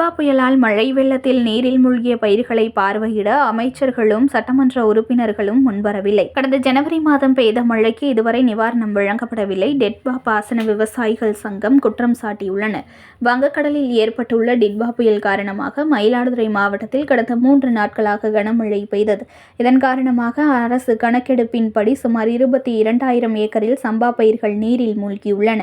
டிட்பா புயலால் மழை வெள்ளத்தில் நீரில் மூழ்கிய பயிர்களை பார்வையிட அமைச்சர்களும் சட்டமன்ற உறுப்பினர்களும் முன்வரவில்லை. கடந்த ஜனவரி மாதம் பெய்த மழைக்கு இதுவரை நிவாரணம் வழங்கப்படவில்லை. டெட்பா பாசன விவசாயிகள் சங்கம் குற்றம் சாட்டியுள்ளனர் வங்கக்கடலில் ஏற்பட்டுள்ள டிட்பா புயல் காரணமாக மயிலாடுதுறை மாவட்டத்தில் கடந்த மூன்று நாட்களாக கனமழை பெய்தது. இதன் காரணமாக அரசு கணக்கெடுப்பின்படி சுமார் இருபத்தி இரண்டாயிரம் ஏக்கரில் சம்பா பயிர்கள் நீரில் மூழ்கியுள்ளன.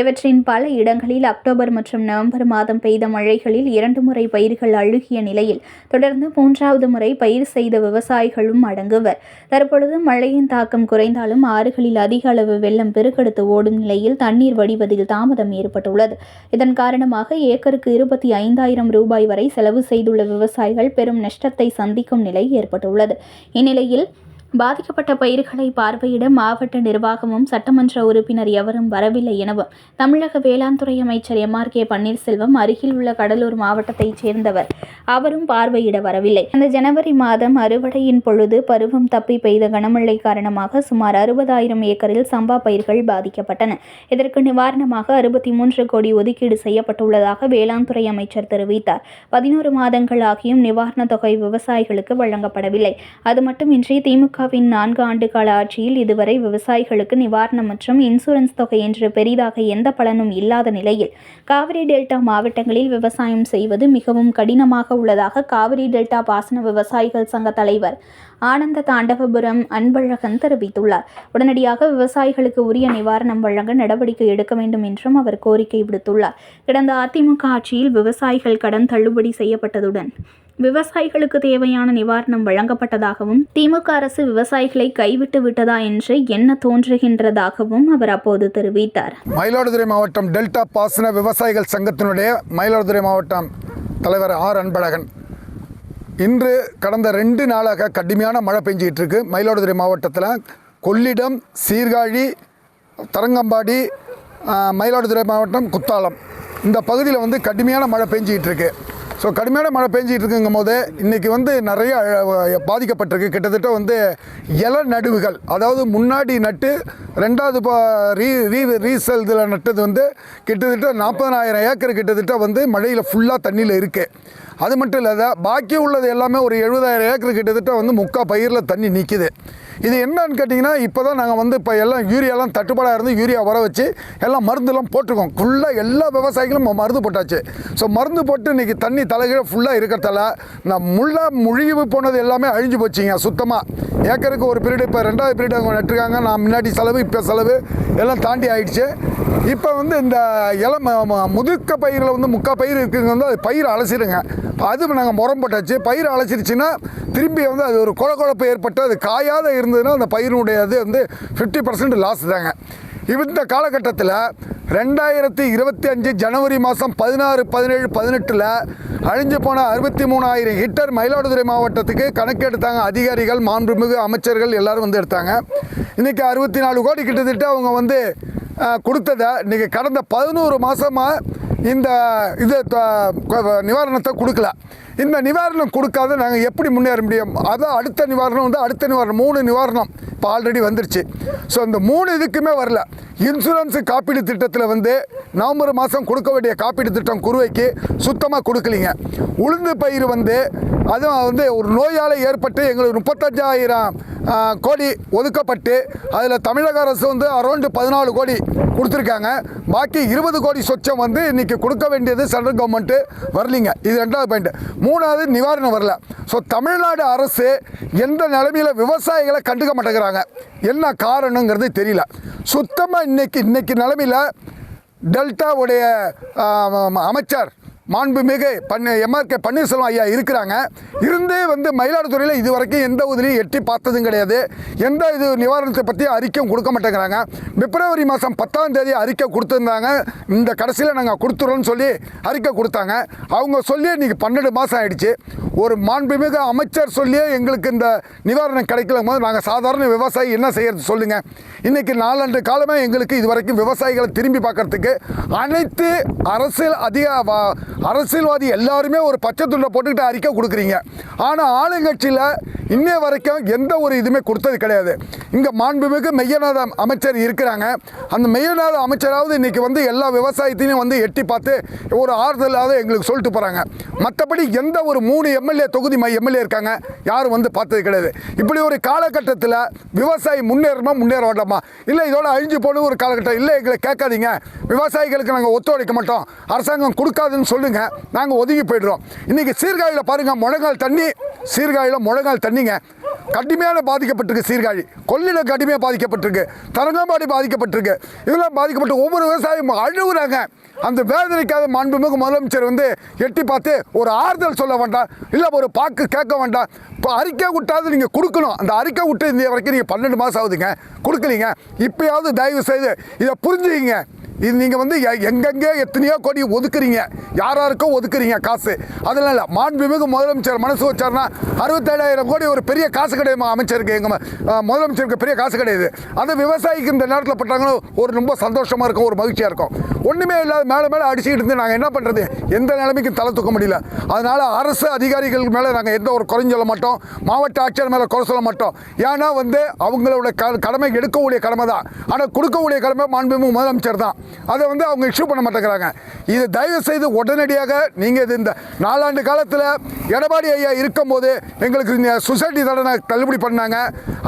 இவற்றின் பல இடங்களில் அக்டோபர் மற்றும் நவம்பர் மாதம் பெய்த மழைகளில் இரண்டு முறை பயிர்கள் அழுகிய நிலையில் தொடர்ந்து மூன்றாவது முறை பயிர் செய்த விவசாயிகளும் அடங்குவர். தற்பொழுது மழையின் தாக்கம் குறைந்தாலும் ஆறுகளில் அதிக அளவு வெள்ளம் பெருக்கெடுத்து ஓடும் நிலையில் தண்ணீர் வடிவதில் தாமதம் ஏற்பட்டுள்ளது. இதன் காரணமாக ஏக்கருக்கு இருபத்தி ஐந்தாயிரம் ரூபாய் வரை செலவு செய்துள்ள விவசாயிகள் பெரும் நஷ்டத்தை சந்திக்கும் நிலை ஏற்பட்டுள்ளது. இந்நிலையில் பாதிக்கப்பட்ட பயிர்களை பார்வையிட மாவட்ட நிர்வாகமும் சட்டமன்ற உறுப்பினர் எவரும் வரவில்லை எனவும் தமிழக வேளாண் துறை அமைச்சர் எம். ஆர். கே. பன்னீர்செல்வம் அருகில் உள்ள கடலூர் மாவட்டத்தைச் சேர்ந்தவர். அவரும் பார்வையிட வரவில்லை. அந்த ஜனவரி மாதம் அறுவடையின் பொழுது பருவம் தப்பி பெய்த கனமழை காரணமாக சுமார் அறுபதாயிரம் ஏக்கரில் சம்பா பயிர்கள் பாதிக்கப்பட்டன. இதற்கு நிவாரணமாக அறுபத்தி மூன்று கோடி ஒதுக்கீடு செய்யப்பட்டுள்ளதாக வேளாண் துறை அமைச்சர் தெரிவித்தார். பதினோரு மாதங்கள் ஆகியும் நிவாரணத் தொகை விவசாயிகளுக்கு வழங்கப்படவில்லை. அது மட்டுமின்றி திமுக திமுகவின் நான்கு ஆண்டு கால ஆட்சியில் இதுவரை விவசாயிகளுக்கு நிவாரணம் மற்றும் இன்சூரன்ஸ் தொகை என்று பெரிதாக எந்த பலனும் இல்லாத நிலையில் காவிரி டெல்டா மாவட்டங்களில் விவசாயம் செய்வது மிகவும் கடினமாக உள்ளதாக காவிரி டெல்டா பாசன விவசாயிகள் சங்க தலைவர் ஆனந்த தாண்டவபுரம் அன்பழகன் தெரிவித்துள்ளார். உடனடியாக விவசாயிகளுக்கு உரிய நிவாரணம் வழங்க நடவடிக்கை எடுக்க வேண்டும் என்றும் அவர் கோரிக்கை விடுத்துள்ளார். கடந்த அதிமுக ஆட்சியில் விவசாயிகள் கடன் தள்ளுபடி செய்யப்பட்டதுடன் விவசாயிகளுக்கு தேவையான நிவாரணம் வழங்கப்பட்டதாகவும் திமுக அரசு விவசாயிகளை கைவிட்டு விட்டதா என்று எண்ண தோன்றுகின்றதாகவும் அவர் அப்போது தெரிவித்தார். மயிலாடுதுறை மாவட்டம் டெல்டா பாசன விவசாயிகள் சங்கத்தினுடைய மயிலாடுதுறை மாவட்டம் தலைவர் ஆர். அன்பழகன். இன்று கடந்த ரெண்டு நாளாக கடுமையான மழை பெஞ்சிக்கிட்டு இருக்கு மயிலாடுதுறை மாவட்டத்தில் கொள்ளிடம் சீர்காழி தரங்கம்பாடி மயிலாடுதுறை மாவட்டம் குத்தாலம். இந்த பகுதியில் வந்து கடுமையான மழை பெஞ்சிக்கிட்டு இருக்கு ஸோ கடுமையான மழை பெஞ்சிட்டு இருக்குங்கும் போது இன்றைக்கி வந்து நிறைய பாதிக்கப்பட்டிருக்கு. கிட்டத்தட்ட வந்து இல நடுவுகள் அதாவது முன்னாடி நட்டு ரெண்டாவது பா ரீ ரீ ரீசல் இதில் நட்டது வந்து கிட்டத்தட்ட நாற்பதனாயிரம் ஏக்கர் கிட்டத்தட்ட வந்து மழையில் ஃபுல்லாக தண்ணியில் இருக்குது அது மட்டும் இல்லாத பாக்கி உள்ளது எல்லாமே ஒரு எழுபதாயிரம் ஏக்கர் கிட்டத்தட்ட வந்து முக்கா பயிரில் தண்ணி நிற்கிது இது என்னன்னு கேட்டிங்கன்னா இப்போ தான் நாங்கள் வந்து இப்போ எல்லாம் யூரியாலாம் தட்டுப்பாடாக இருந்து யூரியா வர வச்சு எல்லாம் மருந்துலாம் போட்டிருக்கோம். ஃபுல்லாக எல்லா விவசாயிகளும் மருந்து போட்டாச்சு. ஸோ மருந்து போட்டு இன்றைக்கி தண்ணி தலைகீழ ஃபுல்லாக இருக்கிறதால நான் முள்ளாக முழுகி போனது எல்லாமே அழிஞ்சு போச்சுங்க சுத்தமாக ஏக்கருக்கு ஒரு பீரியடு இப்போ ரெண்டாவது பீரியட் அவங்க நட்டுருக்காங்க. நான் முன்னாடி செலவு இப்போ செலவு எல்லாம் தாண்டி ஆயிடுச்சு. இப்போ வந்து இந்த இளம் ம- ம- முதுக்க பயிரில் வந்து முக்கா பயிர் இருக்குங்க வந்து அது பயிர் அலசிடுங்க. அது நாங்கள் முறம் போட்டாச்சு. பயிர் அலசிடுச்சுன்னா திரும்பி வந்து அது ஒரு குழக்குழப்பு ஏற்பட்டு அது காயாத இருந்து இருந்ததுன்னா அந்த பயிரினுடைய இது வந்து ஃபிஃப்டி பர்சன்ட் லாஸ் தாங்க. இந்த காலகட்டத்தில் ரெண்டாயிரத்தி இருபத்தி அஞ்சு ஜனவரி மாதம் பதினாறு பதினேழு பதினெட்டில் அழிஞ்சு போன அறுபத்தி மூணாயிரம் ஹெக்டர் மயிலாடுதுறை மாவட்டத்துக்கு கணக்கு எடுத்தாங்க அதிகாரிகள் மாண்புமிகு அமைச்சர்கள் எல்லாரும் வந்து எடுத்தாங்க. இன்றைக்கி அறுபத்தி நாலு கோடி கிட்டத்தட்ட அவங்க வந்து கொடுத்ததை இன்றைக்கி கடந்த பதினோரு மாதமாக இந்த இது த- நிவாரணத்தை கொடுக்கல. இந்த நிவாரணம் கொடுக்காத நாங்கள் எப்படி முன்னேற முடியும்? அதான் அடுத்த நிவாரணம் வந்து அடுத்த நிவாரணம். மூணு நிவாரணம் இப்போ ஆல்ரெடி வந்துருச்சு. ஸோ இந்த மூணு இதுக்குமே வரல. இன்சூரன்ஸ் காப்பீடு திட்டத்தில் வந்து நவம்பர் மாதம் கொடுக்க வேண்டிய காப்பீடு திட்டம் குறுவைக்கு சுத்தமாக கொடுக்கலிங்க. உளுந்து பயிர் வந்து அதுவும் வந்து ஒரு நோயால் ஏற்பட்டு எங்களுக்கு முப்பத்தஞ்சாயிரம் கோடி ஒதுக்கப்பட்டு அதில் தமிழக அரசு வந்து அரௌண்டு பதினாலு கோடி கொடுத்துருக்காங்க. பாக்கி இருபது கோடி சொச்சம் வந்து இன்றைக்கி கொடுக்க வேண்டியது சென்ட்ரல் கவர்மெண்ட்டு வரலிங்க. இது ரெண்டாவது பாயிண்ட் மூணாவது நிவாரணம் வரல. ஸோ தமிழ்நாடு அரசு எந்த நிலைமையில் விவசாயிகளை கண்டுக்க மாட்டேங்கிறாங்க? என்ன காரணங்கிறது தெரியல. சுத்தமாக இன்னைக்கு இன்னைக்கு நிலைமையில் டெல்டாவுடைய அமைச்சர் மாண்புமிகு பன்னீர் எம்ஆர்கே பன்னீர்செல்வம் ஐயா இருக்கிறாங்க. இருந்தே வந்து மயிலாடுதுறையில் இது வரைக்கும் எந்த உதவியும் எட்டி பார்த்ததும் கிடையாது. எந்த இது நிவாரணத்தை பற்றி அறிக்கையும் கொடுக்க மாட்டேங்கிறாங்க. பிப்ரவரி மாதம் பத்தாம் தேதி அறிக்கை கொடுத்துருந்தாங்க. இந்த கடைசியில் நாங்கள் கொடுத்துறோம்னு சொல்லி அறிக்கை கொடுத்தாங்க. அவங்க சொல்லி இன்றைக்கி பன்னெண்டு மாதம் ஆயிடுச்சு. ஒரு மாண்புமிகு அமைச்சர் சொல்லியே எங்களுக்கு இந்த நிவாரணம் கிடைக்கல போது நாங்கள் சாதாரண விவசாயி என்ன செய்யறது சொல்லுங்கள் இன்றைக்கி நாலண்டு காலமே எங்களுக்கு இது வரைக்கும் விவசாயிகளை திரும்பி பார்க்கறதுக்கு அனைத்து அரசியல் அதிக அரசியல்வாதி எல்லாருமே ஒரு பச்சை துண்டை போட்டுக்கிட்டு அறிக்கை கொடுக்குறீங்க. ஆனால் ஆளுங்கட்சியில் இன்னைய வரைக்கும் எந்த ஒரு இதுவுமே கொடுத்தது கிடையாது. இங்கே மாண்புமிகு மெய்யநாத அமைச்சர் இருக்கிறாங்க. அந்த மெய்யநாத அமைச்சராவது இன்றைக்கி வந்து எல்லா விவசாயத்தையும் வந்து எட்டி பார்த்து ஒரு ஆறுதலாவது எங்களுக்கு சொல்லிட்டு போகிறாங்க மற்றபடி எந்த ஒரு மூணு எம்எல்ஏ தொகுதி எம்எல்ஏ இருக்காங்க யாரும் வந்து பார்த்தது கிடையாது. இப்படி ஒரு காலகட்டத்தில் விவசாயி முன்னேறமா முன்னேற வேண்டாமா? இல்லை இதோட அழிஞ்சு போன ஒரு காலகட்டம். இல்லை எங்களை கேட்காதீங்க. விவசாயிகளுக்கு நாங்கள் ஒத்துழைக்க மாட்டோம். அரசாங்கம் கொடுக்காதுன்னு சொல்லுங்க நாங்கள் ஒதுங்கி போயிடுறோம். இன்றைக்கி சீர்காழியில் பாருங்கள் முழங்கால் தண்ணி சீர்காழியில் முழங்கால் தண்ணிங்க. கடுமையான பாதிக்கப்பட்டிருக்கு சீர்காழி. கொள்ளிட கடுமையாக பாதிக்கப்பட்டிருக்கு. தரங்கம்பாடி பாதிக்கப்பட்டிருக்கு. இதெல்லாம் பாதிக்கப்பட்டு ஒவ்வொரு விவசாயியும் அழுகுறாங்க. அந்த வேதனைக்காக மாண்புமிகு முதலமைச்சர் வந்து எட்டி பார்த்து ஒரு ஆறுதல் சொல்ல வேண்டாம் இல்லை ஒரு பாக்கு கேட்க வேண்டாம். இப்போ அறிக்கை விட்டாவது நீங்கள் கொடுக்கணும். அந்த அறிக்கை விட்டு இந்த வரைக்கும் நீங்கள் பன்னெண்டு மாதம் ஆகுதுங்க. கொடுக்கலீங்க. இப்பயாவது தயவு செய்து இதை புரிஞ்சுக்கிங்க. இது நீங்கள் வந்து எ- எங்கெங்கே எத்தனையோ கோடி ஒதுக்குறீங்க. யார் யாருக்கோ ஒதுக்குறீங்க காசு. அதெல்லாம் இல்லை மாண்புமிகு முதலமைச்சர் மனசு வச்சார்னா அறுபத்தேழாயிரம் கோடி ஒரு பெரிய காசு கிடையாது அமைச்சருக்கு எங்கள் முதலமைச்சருக்கு பெரிய காசு கிடையாது. அது விவசாயிக்கு இந்த நேரத்தில் பட்டாங்கன்னா ஒரு ரொம்ப சந்தோஷமாக இருக்கும் ஒரு மகிழ்ச்சியாக இருக்கும். ஒன்றுமே இல்லாத மேலே மேலே அடிச்சுக்கிட்டு இருந்து நாங்கள் என்ன பண்ணுறது எந்த நிலைமைக்கும் தலை தூக்க முடியல. அதனால் அரசு அதிகாரிகள் மேலே நாங்கள் எந்த ஒரு குறைஞ்சு சொல்ல மாட்டோம். மாவட்ட ஆட்சியர் மேலே குறை சொல்ல மாட்டோம். ஏன்னா வந்து அவங்களோட க கடமை எடுக்கக்கூடிய கடமை தான் ஆனால் கொடுக்கக்கூடிய கடமை மாண்புமிகு முதலமைச்சர் தான். அதை வந்து அவங்க இஷ்யூ பண்ண மாட்டேங்கிறாங்க. இது தயவு செய்து உடனடியாக நீங்கள் இது இந்த நாலாண்டு காலத்தில் எடப்பாடி ஐயா இருக்கும்போது எங்களுக்கு இந்த சொசைட்டி தடனை தள்ளுபடி பண்ணாங்க.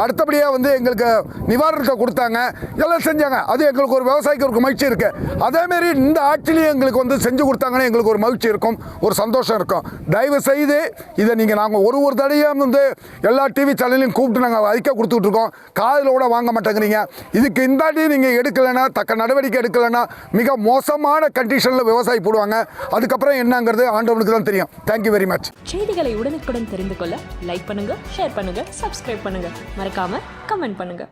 அடுத்தபடியாக வந்து எங்களுக்கு நிவாரணத்தை கொடுத்தாங்க. எல்லாம் செஞ்சாங்க. அது எங்களுக்கு ஒரு விவசாயிக்கு ஒரு மகிழ்ச்சி இருக்குது அதேமாரி இந்த ஆட்சிலையும் எங்களுக்கு வந்து செஞ்சு கொடுத்தாங்கன்னா எங்களுக்கு ஒரு மகிழ்ச்சி இருக்கும். ஒரு சந்தோஷம் இருக்கும். தயவு செய்து இதை நீங்கள் நாங்கள் ஒரு ஒரு தடையும் வந்து எல்லா டிவி சேனலையும் கூப்பிட்டு நாங்கள் அறிக்கை கொடுத்துட்ருக்கோம் காதில் கூட வாங்க மாட்டேங்கிறீங்க. இதுக்கு இந்தாட்டி நீங்கள் எடுக்கலைன்னா தக்க நடவடிக்கை எடுக்கலைன்னா மிக மோசமான கண்டிஷனில் விவசாயி போடுவாங்க. அதுக்கப்புறம் என்னங்கிறது ஆண்டவனுக்கு தான் தெரியும். தேங்க்யூ வெரி மச் செய்திகளை உடனுக்குடன் தெரிந்து கொள்ள லைக் பண்ணுங்க ஷேர் பண்ணுங்க சப்ஸ்கிரைப் பண்ணுங்க. மறக்காம கமெண்ட் பண்ணுங்க.